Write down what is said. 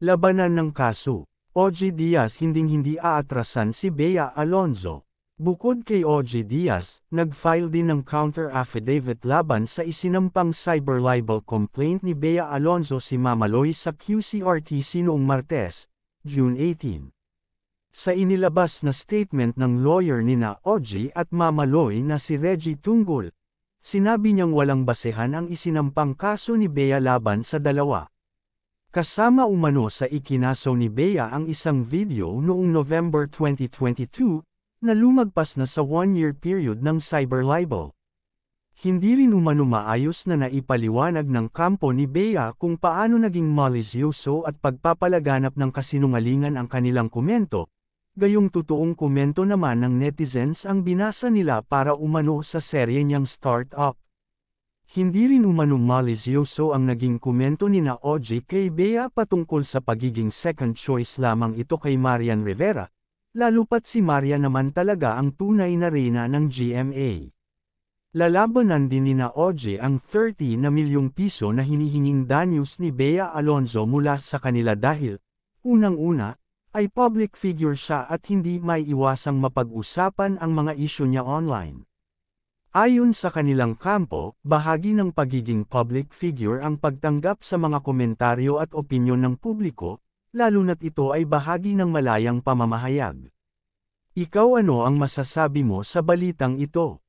Labanan ng kaso. OG Diaz hinding-hindi aatrasan si Bea Alonzo. Bukod kay OG Diaz, nag-file din ng counter affidavit laban sa isinampang cyber libel complaint ni Bea Alonzo si Mamaloy sa QCRTC noong Martes, June 18. Sa inilabas na statement ng lawyer ni na OG at Mamaloy na si Reggie Tunggol, sinabi niyang walang basehan ang isinampang kaso ni Bea laban sa dalawa. Kasama umano sa ikinaso ni Bea ang isang video noong November 2022, na lumagpas na sa one-year period ng cyber libel. Hindi rin umano maayos na naipaliwanag ng kampo ni Bea kung paano naging malisyoso at pagpapalaganap ng kasinungalingan ang kanilang komento, gayong totoong komento naman ng netizens ang binasa nila para umano sa serye niyang start-up. Hindi rin umano malisyoso ang naging komento ni na OG kay Bea patungkol sa pagiging second choice lamang ito kay Marian Rivera, lalo pat si Marian naman talaga ang tunay na reyna ng GMA. Lalabanan din ni na OG ang 30 na milyong piso na hinihinging danyos ni Bea Alonzo mula sa kanila dahil, unang-una, ay public figure siya at hindi may iwasang mapag-usapan ang mga isyu niya online. Ayon sa kanilang kampo, bahagi ng pagiging public figure ang pagtanggap sa mga komentaryo at opinyon ng publiko, lalo na't ito ay bahagi ng malayang pamamahayag. Ikaw ano ang masasabi mo sa balitang ito?